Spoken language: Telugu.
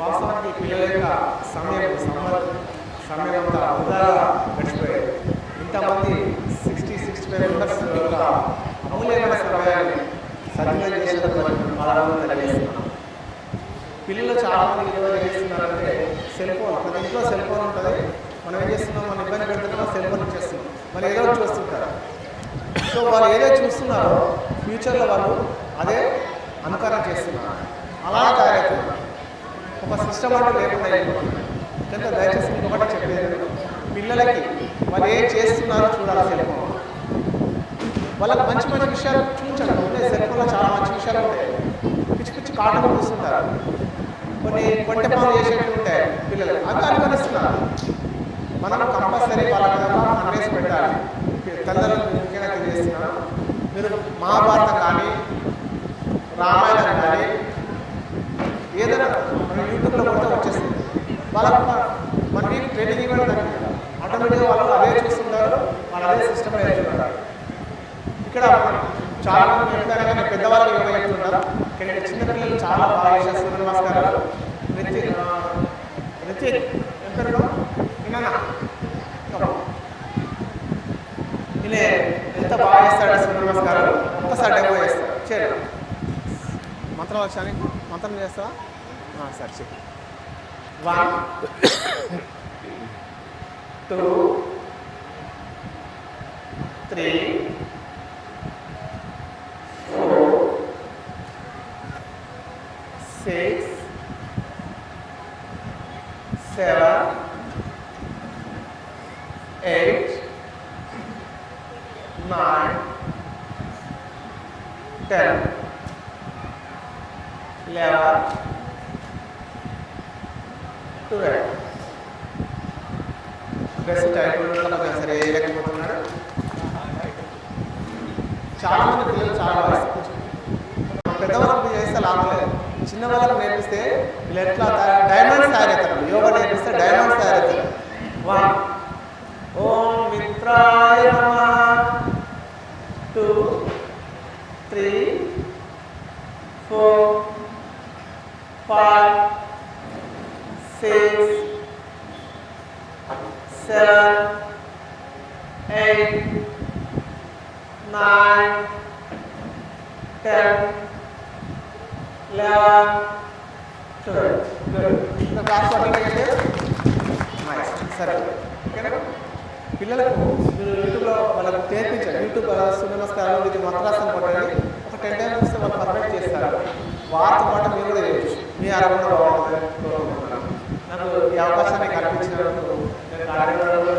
వాస్తవానికి పిల్లల యొక్క సమయం సమ్మర్ సమయం అంతా వృధాగా గడిచిపోయేది ఇంతమంది సిక్స్టీ సిక్స్టీ ఫైవ్ మెంబర్స్ యొక్క అమూల్యమైన సమయాన్ని సద్వినియోగం తెలియజేస్తున్నాం పిల్లలు చేస్తున్నారంటే సెల్ ఫోన్ ప్రతి ఇంట్లో సెల్ ఫోన్ ఉంటుంది. మనం ఏం చేస్తున్నాం? మనం ఇబ్బంది పెడుతున్నాం సెల్ ఫోన్ ఇచ్చేస్తున్నాం. వాళ్ళు ఏదో చూస్తుంటారు. సో వాళ్ళు ఏదో చూస్తున్నారో ఫ్యూచర్లో వాళ్ళు అదే అనుకరణ చేస్తున్నారు అలా తయారవుతున్నారు ఒక సిస్టమ్ అంటే లేకుండా అయిపోతుంది. కనుక దయచేసి ఇంకొకటి చెప్పేది? పిల్లలకి వాళ్ళు ఏం చేస్తున్నారో చూడాలి సెల్ ఫోన్. వాళ్ళకి మంచి మంచి విషయాలు చూపించాలి. ఉంటాయి సెల్ ఫోన్లో చాలా మంచి విషయాలు ఉంటాయి. పిచ్చి పిచ్చి కాటలు చూస్తుంటారు. కొన్ని కొంటె పనులు చేసేవి ఉంటాయి పిల్లలు అవి అనుకరిస్తున్నారు. మనం కంపల్సరీ వాళ్ళ మీద హండ్రెస్ పెట్టాలి. తల్లిదండ్రులు ముఖ్యంగా తెలియజేస్తున్నాను. మీరు మహాభారతం కానీ రామాయణం కానీ ఏదైనా మన యూట్యూబ్లో కొడితే వచ్చేస్తుంది. వాళ్ళకు మనకి ట్రైనింగ్ ఇవ్వడం ఆటోమేటిక్గా వాళ్ళు అదే చూస్తుంటారు వాళ్ళు అదే సిస్టమ్ నేర్చుకుంటారు ఇక్కడ చాలా మంది చెప్తారు కానీ పెద్దవాళ్ళు యోగా చెప్తుంటారు? ఇక్కడ చిన్నపిల్లలు చాలా బాగా చేస్తున్నారు నమస్కారాలు. రితిక్ రితిక్ ఎంత విన్నా ఈయన ఎంత బాగా చేస్తాడు సూర్య నమస్కారాలు? ఒక్కసారి డెమో చేస్తాడు చేయండి. మంత్రం లక్ష్యానికి మంత్రం చేస్తా సరే చెప్పు. One two three six seven eight nine ten 11 best సరే చాలా మంది పిల్లలు చాలా పెద్దవాళ్ళకు చేస్తే లాభం లేదు. చిన్న వాళ్ళకు నేర్పిస్తే వీళ్ళు ఎట్లా డైమండ్స్ తయారవుతారు. యోగా నేర్పిస్తే డైమండ్స్ తయారవుతారు. వన్ ఓం మిత్రాయ two three. Five six seven eight nine ten eleven twelve good ఇంకా క్లాస్ పట్టండి నైస్ సరే ఓకేనా పిల్లలకు మీరు యూట్యూబ్లో వాళ్ళకి నేర్పించండి యూట్యూబ్ సూర్య నమస్కారం ఇది మంత్రాసనం కొట్టండి నాకు ఈ అవకాశాన్ని కల్పించినందుకు నేను కార్యక్రమంలో